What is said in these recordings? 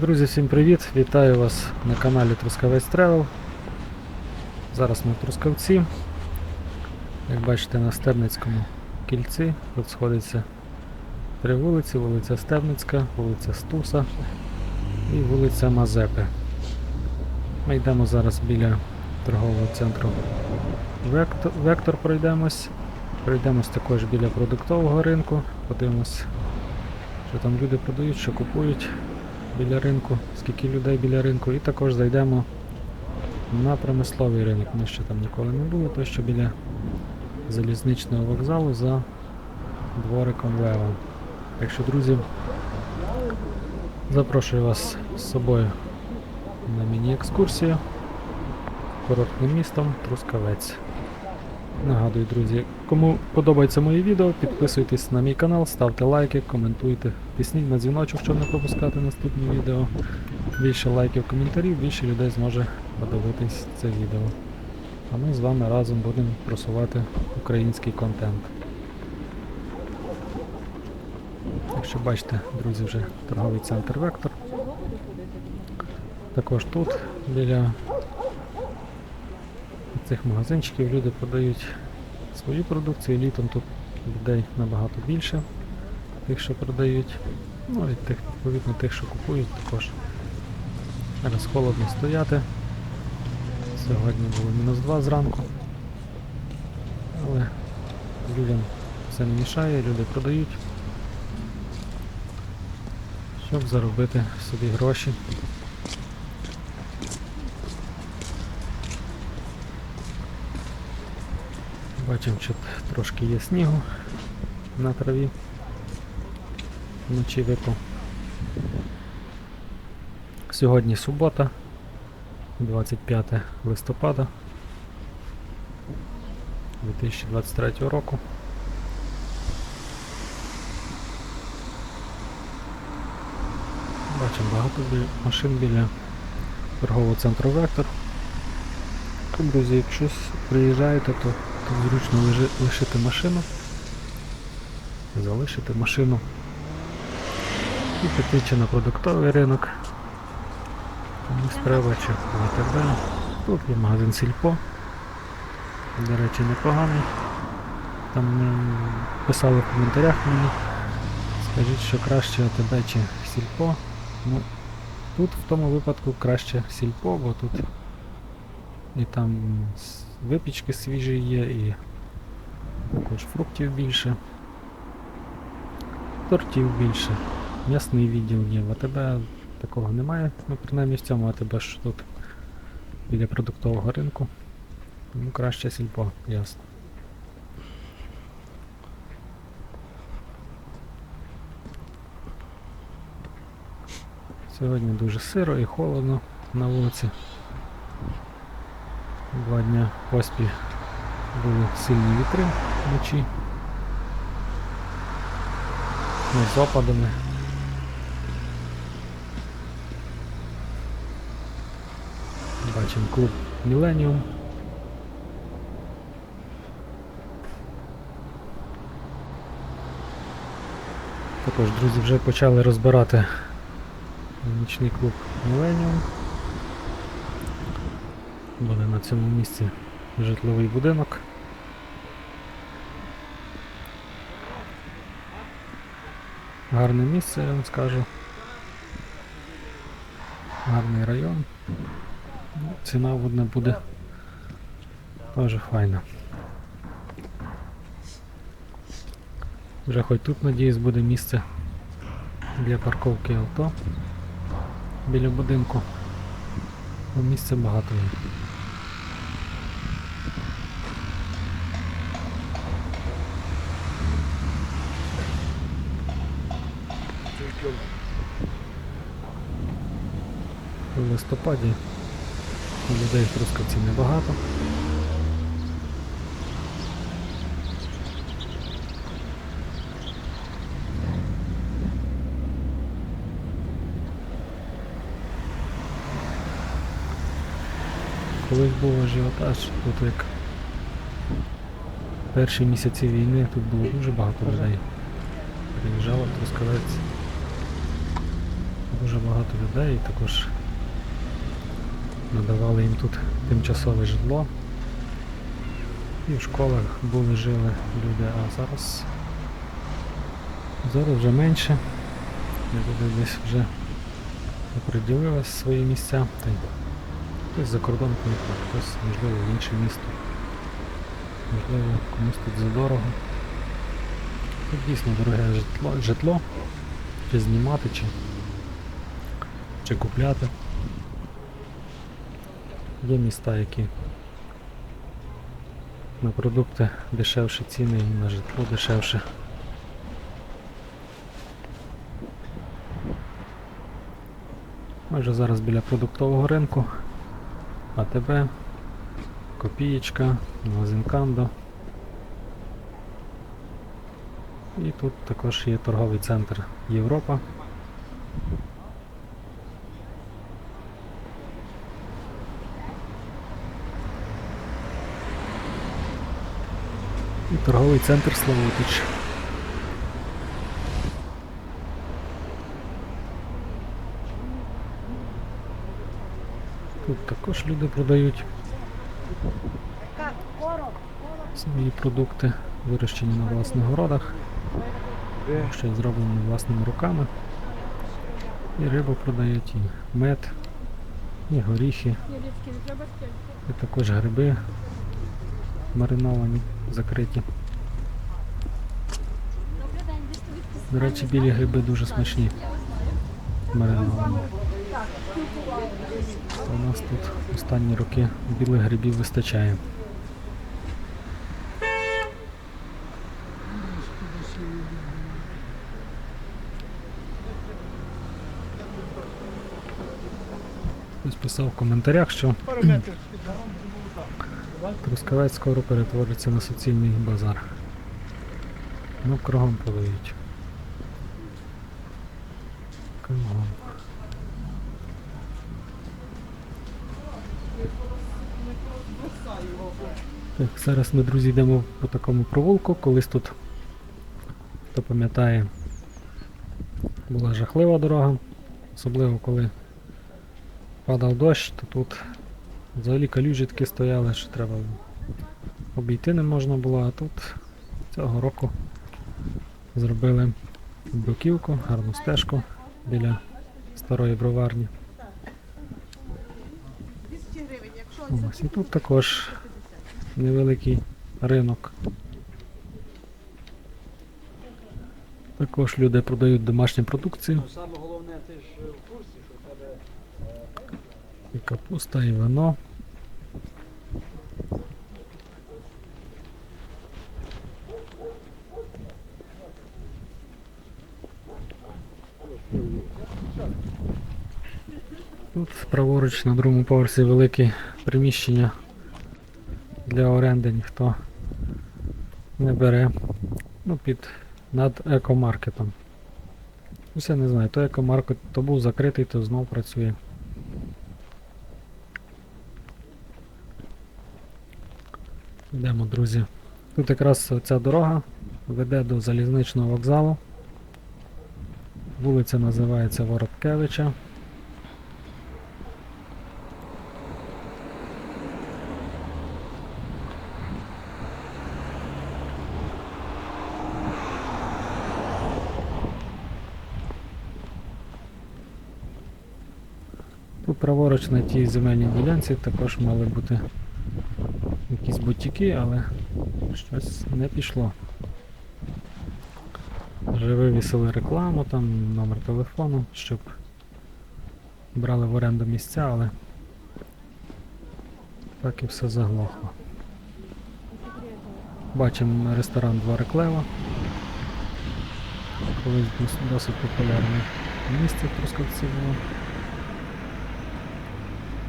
Друзі, всім привіт! Вітаю вас на каналі Трускавець Тревел. Зараз ми в Трускавці. Як бачите, на Стебницькому кільці. Тут сходиться три вулиці: вулиця Стебницька, вулиця Стуса і вулиця Мазепи. Ми йдемо зараз біля торгового центру Вектор, Вектор пройдемось. Пройдемось також біля продуктового ринку, подивимось, що там люди продають, що купують біля ринку, скільки людей біля ринку, і також зайдемо на промисловий ринок. Ми ще там ніколи не були, то що біля залізничного вокзалу за двориком Лева. Так що, друзі, запрошую вас з собою на міні-екскурсію курортним містом Трускавець. Нагадую, друзі, кому подобається моє відео, підписуйтесь на мій канал, ставте лайки, коментуйте, тисніть на дзвіночок, щоб не пропускати наступні відео. Більше лайків, коментарів, більше людей зможе подивитись це відео. А ми з вами разом будемо просувати український контент. Якщо бачите, друзі, вже торговий центр Вектор. Також тут біля цих магазинчиків люди продають свою продукцію, літом тут людей набагато більше, тих, що продають, ну і тих, відповідно, тих, що купують також. Зараз холодно стояти. Сьогодні було мінус 2 зранку. Але людям це не мішає, люди продають, щоб заробити собі гроші. Бачимо, що трошки є снігу на траві. Вночі випав. Сьогодні субота, 25 листопада 2023 року. Бачимо багато машин біля торгового центру Вектор. Друзі, якщо приїжджаєте, то тут зручно лежи- лишити машину, залишити машину і піти чи на продуктовий ринок, комусь треба, чи в АТБ. Тут є магазин Сільпо. До речі, непоганий. Там писали в коментарях мені. Скажіть, що краще АТБ чи Сільпо. Ну, тут в тому випадку краще Сільпо, бо тут і там випічки свіжі є, і також фруктів більше, тортів більше, м'ясний відділ є. В АТБ такого немає, ну принаймні в цьому АТБ, що тут біля продуктового ринку. Тому краще сільпо, ясно. Сьогодні дуже сиро і холодно на вулиці. Два дня поспіль були сильні вітри вночі. Ну, з опадами. Бачимо клуб Міленіум. Також, друзі, вже почали розбирати нічний клуб Міленіум. Буде на цьому місці житловий будинок. Гарне місце, я вам скажу. Гарний район. Ціна водна буде теж файна. Вже хоч тут, надіюсь, буде місце для парковки авто біля будинку. Місця багато є. У листопаді людей в Трускавці небагато. Колись був ажіотаж, тут як перші місяці війни тут було дуже багато людей. Приїжджало в Трускавець. дуже багато людей також надавали їм тут тимчасове житло. І в школах були, жили люди, а зараз, зараз вже менше. Люди десь вже оприділили свої місця. Та хтось за кордон поїхав, хтось, можливо, в інше місто. Можливо, комусь тут задорого. Тут дійсно дороге житло, житло. Чи знімати, чи, чи купляти. Є міста, які на продукти дешевші ціни і на житло дешевше. Ми вже зараз біля продуктового ринку. АТБ, Копієчка, магазин Кандо. І тут також є торговий центр Європа. Торговий центр Славутич. Тут також люди продають свої продукти, вирощені на власних городах, що зроблені власними руками. І рибу продають, і мед, і горіхи, і також гриби мариновані, закриті. До речі, білі гриби дуже смачні. Мариновані. У нас тут останні роки білих грибів вистачає. Хтось писав в коментарях, що Трускавець скоро перетвориться на суцільний базар. Ну, кругом продають. Кругом. Так, зараз ми, друзі, йдемо по такому провулку. Колись тут, хто пам'ятає, була жахлива дорога. Особливо коли падав дощ, то тут взагалі калюжі такі стояли, що треба обійти не можна було, а тут цього року зробили бруківку, гарну стежку біля старої броварні. 200 гривень, якщо Ось і тут також невеликий ринок. Також люди продають домашню продукцію. Саме головне, ти ж в курсі, що тебе І капуста, і вино. Тут праворуч на другому поверсі велике приміщення для оренди ніхто не бере. Ну, під над екомаркетом. Я не знаю, то екомаркет то був закритий, то знов працює. Йдемо, друзі. Тут якраз ця дорога веде до залізничного вокзалу. Вулиця називається Вороткевича. Тут праворуч на тій земельній ділянці також мали бути якісь бутіки, але щось не пішло. Вже вивісили рекламу, там номер телефону, щоб брали в оренду місця, але так і все заглохло. Бачимо ресторан Два Реклева. Колись досить популярне місце в Трускавці було.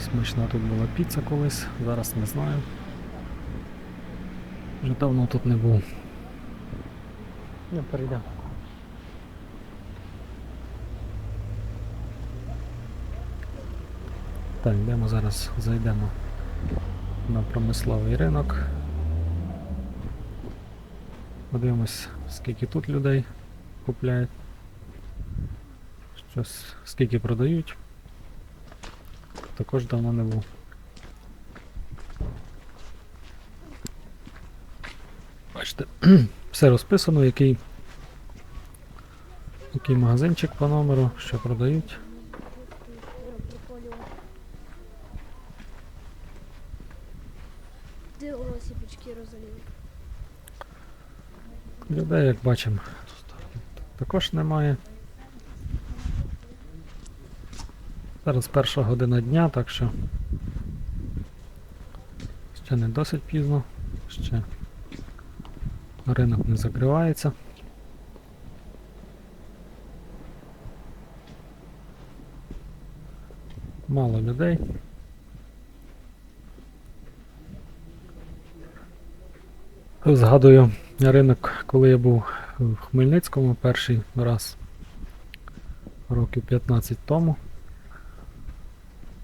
Смачна тут була піца колись, зараз не знаю. Вже давно тут не був. Ну, перейдемо. Так, йдемо зараз, зайдемо на промисловий ринок. Подивимось, скільки тут людей купляють. Щось скільки продають. Також давно не був. Бачите, все розписано, який, який магазинчик по номеру, що продають. Де осіпочки розаліли? Людей, як бачимо, також немає. Зараз перша година дня, так що ще не досить пізно, ще ринок не закривається. Мало людей. Згадую ринок, коли я був в Хмельницькому перший раз років 15 тому.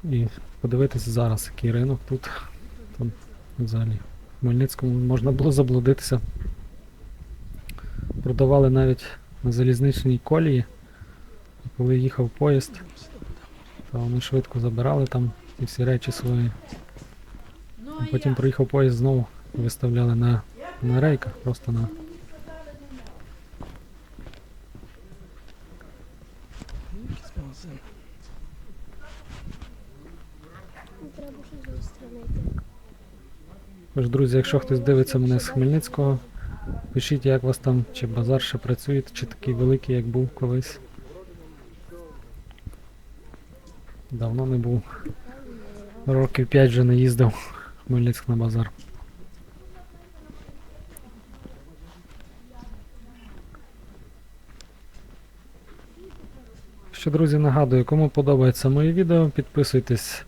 І подивитися зараз, який ринок тут. Там взагалі в Хмельницькому можна було заблудитися. Продавали навіть на залізничній колії. І коли їхав поїзд, то вони швидко забирали там ті всі речі свої. Ну, А потім я? проїхав поїзд знову виставляли на, на рейках, просто на. Тож, друзі, якщо хтось дивиться мене з Хмельницького, пишіть, як вас там, чи базар ще працює, чи такий великий, як був колись. Давно не був. Років 5 вже не їздив Хмельницьк на базар. Що, друзі, нагадую, кому подобається моє відео, підписуйтесь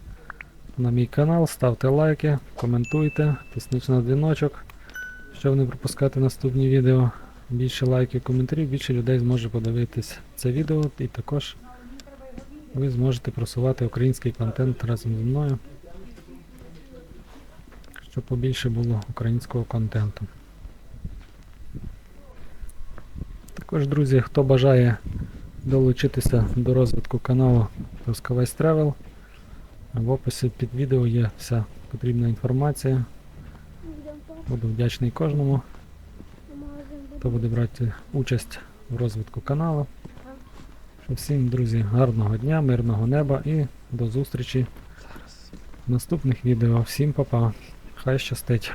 на мій канал, ставте лайки, коментуйте, тисніть на дзвіночок, щоб не пропускати наступні відео. Більше лайків, коментарів, більше людей зможе подивитись це відео і також ви зможете просувати український контент разом зі мною. Щоб побільше було українського контенту. Також, друзі, хто бажає долучитися до розвитку каналу Трускавець Travel, в описі під відео є вся потрібна інформація. Буду вдячний кожному, хто буде брати участь в розвитку каналу. Всім, друзі, гарного дня, мирного неба і до зустрічі в наступних відео. Всім па-па. Хай щастить.